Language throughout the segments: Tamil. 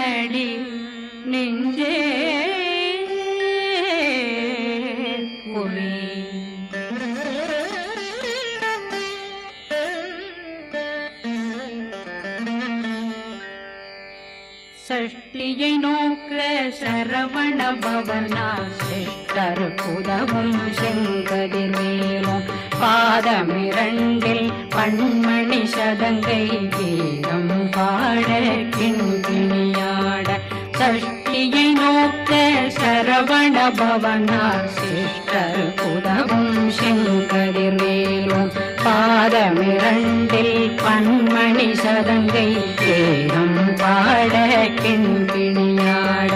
குமரனடி நெஞ்சே குமி. சஷ்டியை நோக்க சரவண பவனா சிஷ்டர் புதவும் செங்கதிர் மேலும் பாதமிரண்டில் பண்மணி சதங்கை கீதம் பாட கிண்கிணி. சரவண பவனா சிஷ்டர் புதவும் செங்கதிர் மேலும் பாதமிரண்டில் பன்மணி சதங்கை தேகம் பாட கிண்பிணியாட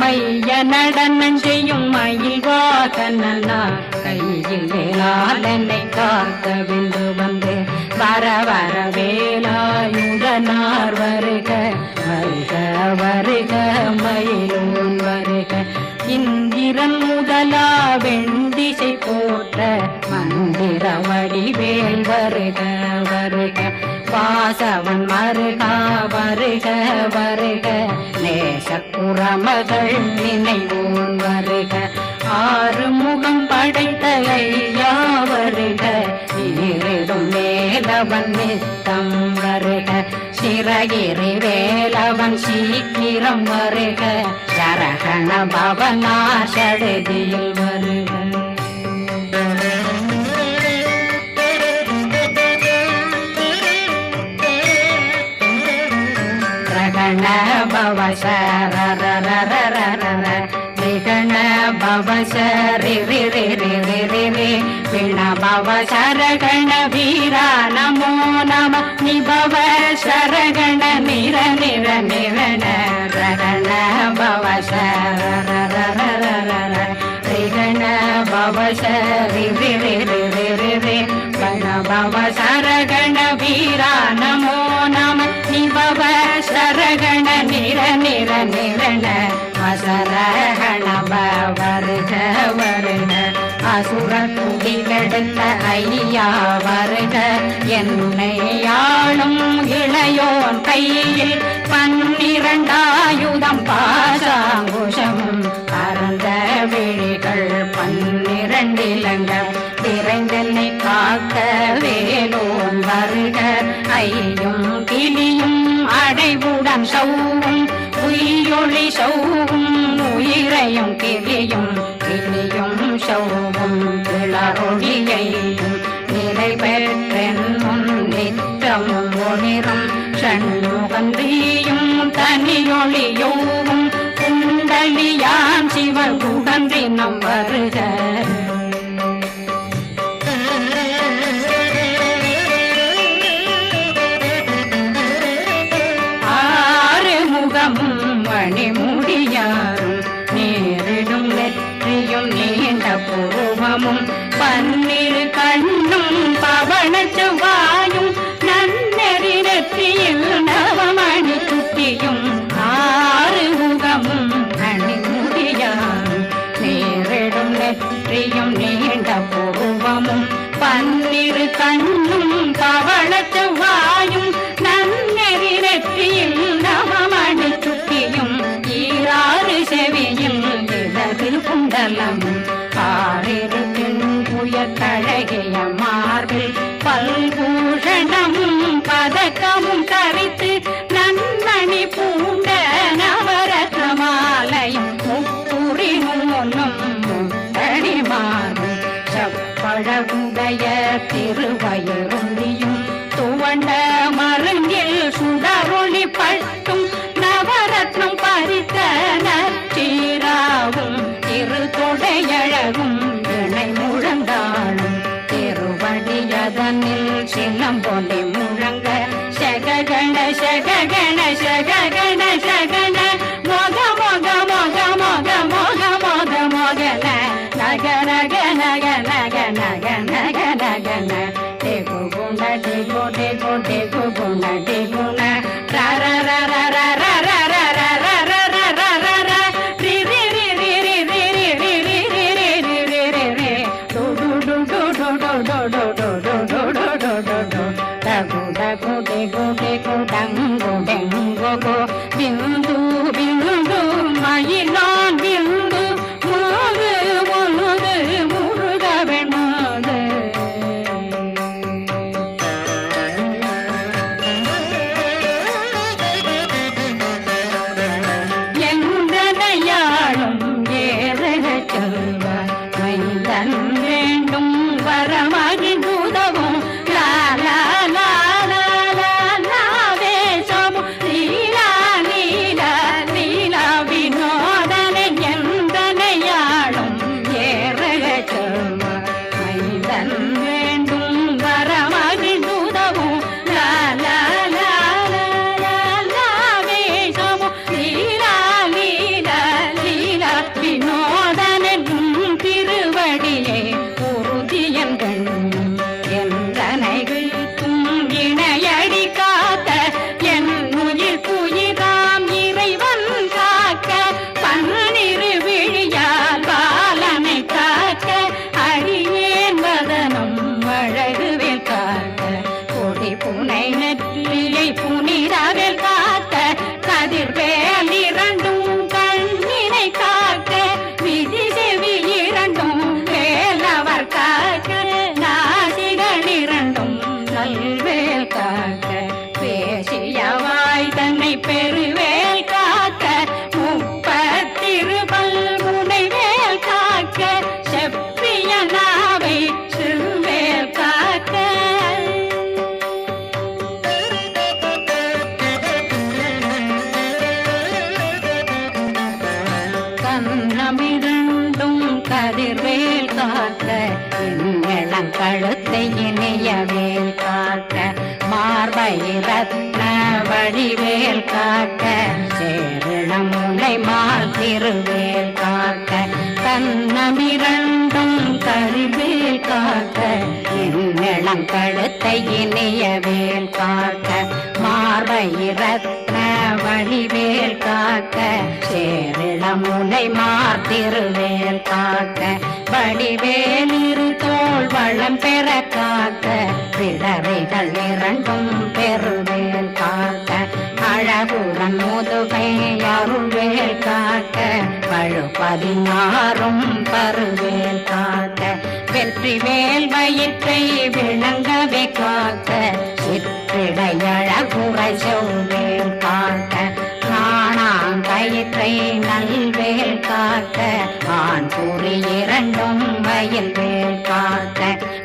மைய நடனம் செய்யும் மயில் வாகனா கையில் வேளாளனை காத்த விந்து வந்து வர வர வேலாயுதனார் வருக வருக வருக மயிலும் இந்திரன் முதலா வெண்டிசை போற்ற மந்திர வடிவேல் வருக வருக. வாசவன் மருகா வருக வருக. நேசக்குறமகள் நினைவோன் வருக. ஆறு முகம் படைத்த ஐயா வருக. இருடும் மேலவன் நித்தம் வருக. சிறகிரி வேலவன் சீக்கிரம் வருக. சரகண பவனா வருக. ரகண பவ சரரரரரரர விகண ரி ரி ரி விண பவ சரகண வீரா நமோ நம. நிபவ சரகண நிர நிர நிரண ரகண பவ சரரரரரர ரிகண பவ சரி ரி ரி ரி ரி ரி ரி பவ சரகண வீரா நமோ நம. நிபவ சரகண நிர நிர நிரண வருக வருக அசுர குடிகெடுத்த ஐயா வருக என்னை ஆளும் இளையோன் கையில் பன்னிரண்டாயுதம் பாசாங்குஷம். அறந்த விழிகள் பன்னிரண்டிலங்க விரைந்தனை காக்க வேலோன் வருக. ஐயும் கிளியும் அடைவுடன் சௌவும் தீயொளி சௌவும் உயிரையும் கிளியும் கிளியும் சௌவும் கிளரொழியையும் நிறைவேற்றென் முன் நித்தமும் ஒளிரும். ஷண்முகந்தியும் தனியொளியோவும் குண்டலியான் சிவன் குடன்றினம் வருக. முகமும் மணிமுடியாரும் நேரிடும் வெற்றியும் நீண்ட பூர்வமும் பன்னீர் இடது குண்டலம் ஆறிரு புய கழகிய மார்பில் பல்பூஷணமும் பதக்கமும் தரித்து நன்மணி பூண்ட நவரத்ன மாலையும் முப்புரி நூலும் முத்தடி மாறும். செப்பழகுடைய திருவயருந்தியும் துவண்ட மருங்கில் சுடரொளி பட்டு இளம் கழுத்தை இனிய வேல் காக்க மார்பை ரத்ன வழிவேல் காக்க சேரிளம் முனை மார்த்திருவேல் காக்க வடிவேல் இரு தோள் வளம் பெற காக்க பிறவைகள் இரண்டும் பெருவேல் காக்க அழகுடன் முதுகை அருள்வேல் காக்க பழு பதினாறும் பருவேல் காக்க வெற்றி வேல் வயிற்றை விளங்கவே காக்க சிற்றிடையழகுறை செவ்வேல் காக்க. காணாங்கயிற்றை நல்வேல் காக்க ஆண் கூறி இரண்டும் வயல் வேல் காக்க.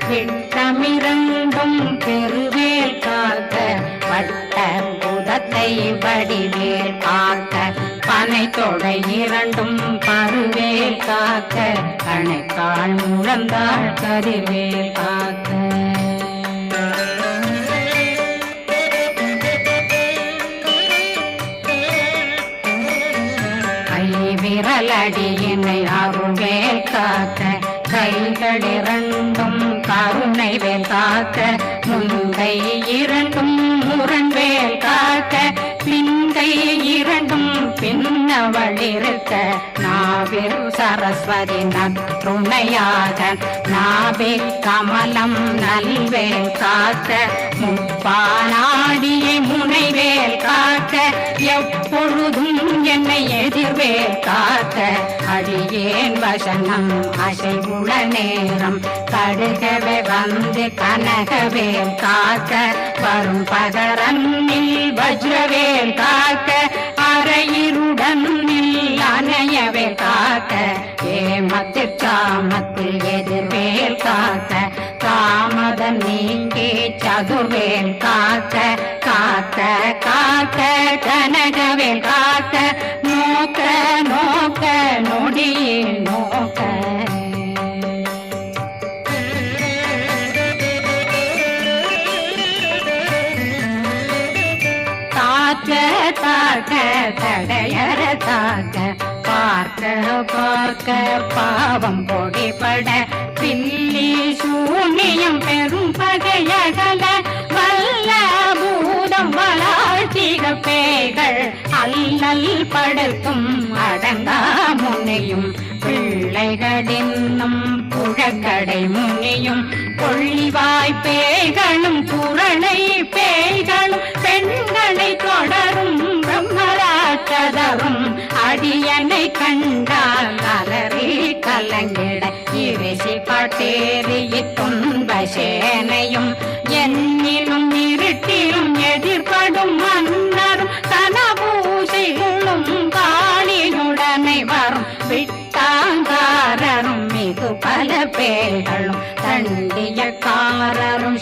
விட்டமிரண்டும் பெருவேல் காக்க வட்ட புதத்தை வடிவேல் காக்க. பனை தொடை இரண்டும் பருவேல் காக்க அணைத்தாள் முழந்தாள் கதிர்வேல் காக்க. விரலடியினை அருவேல் காக்க கைகளிரண்டும் கருணை வேல் காக்க முந்தை இரண்டும் முரண்வேல் காக்க பிந்தை இரண்டும் பின்னவளிருக்க நாவிரு சரஸ்வதி நற்றுணையாக நாவே கமலம் நல்வே காத்த பானாடியை முனைவேல் காக்க எப்பொழுதும் என்னை எதிர்வேல் காக்க. அடியேன் வசனம் அசைவுள நேரம் கடுகவே வந்து கனகவேல் காக்க. வரும் பகரன்னில் வஜ்ரவேல் காக்க அரையிருடன் அணையவே காக்க. ஏமத்து காமத்தில் எதிர்வேல் காக்க தாமதம் நீங்க சகுவேல் காத்த காத்த காத்த கனகவேல் காத்த நோக்க நோக்க நொடியில் நோக்க. தாக்க தாக்க தடையற தாக்க. பார்க்க பார்க்க பாவம் பொடிபட பில்லி சூனியம் பெரும் பகையகல வல்ல பூதம் வளாழ்த்திக பேய்கள் அல்லல் படுத்தும் அடங்கா முனையும் பிள்ளைகளின்னும் புழக்கடை முனியும் கொள்ளிவாய் பேய்களும் குரலை பேய்களும் பெண்களை தொடரும் பிரம்மராட்சதரும் அடியனை கண்டால் அலறி கலங்கிட இரிசி பட்டேறிய துன்ப சேனையும் என்னிலும் இருட்டிலும் எதிர்படும் மன்னரும் தனபூசைகளும் காளியுடனை வரும். விட்டாங்காரரும் மிகு பல பேர்களும் தண்டியக்காரரும்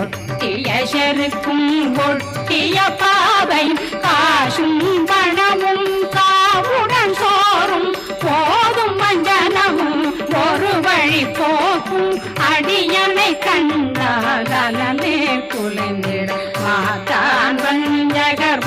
ஒட்டிய செருக்கும் ஒட்டிய பாவை காசும் பணமும் காவுடன் சோறும் போதும் மஞ்சனமும் ஒரு வழி போக்கும் அடியனை கண்டால் குலைந்திட மாதான் வஞ்சகர்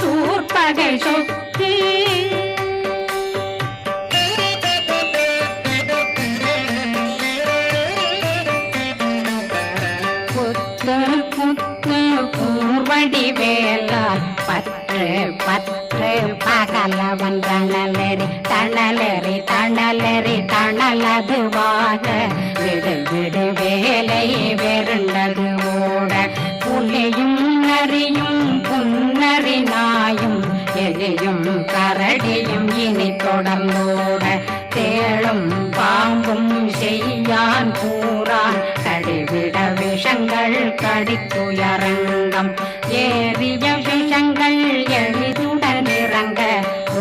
சூர்பகை சொக்கு புத்து புத்து பூர்வடி வேலால் பற்று பற்று பகலவன் தணலெறி தணலெறி தணலெறி தணலதுவாக விடு விடு வேலை வெருண்டது இனி தொடர்ந்தோட தேளும் பாம்பும் செய்யான் கூறான். கடிவிட விஷங்கள் கடித்துயரங்கம். ஏறிய விஷங்கள் எளிதுடன் இறங்க.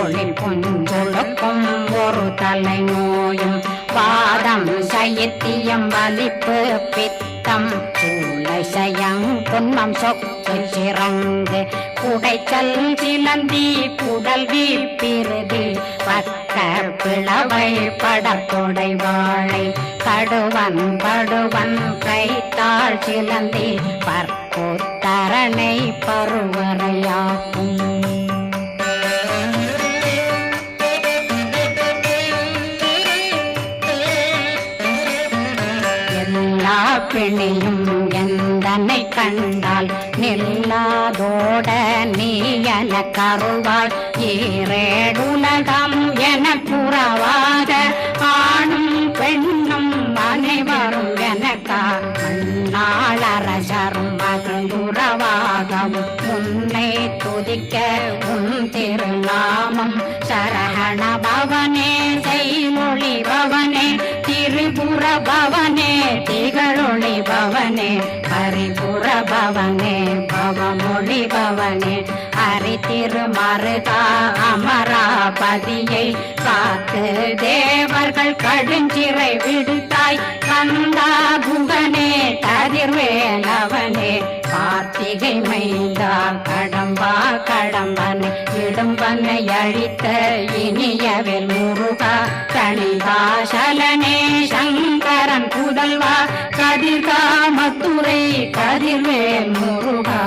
ஒளில் புஞ்சொழுக்கும் ஒரு தலை நோயும். பாதம் சைத்தியம் வலிப்பு பித்தம். சூளை சயம் புன்மம் சொக்கு சிறங்கு குடைச்சல் சிலந்தி குடல் வீப்பிருதி பக்க பிளவை படத்தொடை வாழை. கடுவன் படுவன் கைத்தாள் சிலந்தி. பற்போத்தரணை பருவரையாக்கும் கிளியும் எந்தனை கண்டால் நில்லாதோட நீ என கருவாய் ஈரேடுலகம் என புறவாத ஆணும் பெண்ணும் அனைவரும் எனக்கா மண்ணாளரசரும் மகிழ்ந்துறவாகவும் உன்னை துதிக்க உன் திருநாமம் சரகண பவனே செய்மொழி பவனே திரிபுர பவனே திகழொளி பவனே பவமொழி பவனே ஹரி திருமருகா அமராபதியை காத்து தேவர்கள் கடுஞ்சிறை விடுத்தாய். கந்தா குகனே கதிர்வேலவனே கார்த்திகை மைந்தா கடம்பா கடம்பனை இடும்பனை அழித்த இனியவில் முருகா தனிகாசலனே சங்கரன் கதிர் காமத்துறை கதிர்வேல் முருகா.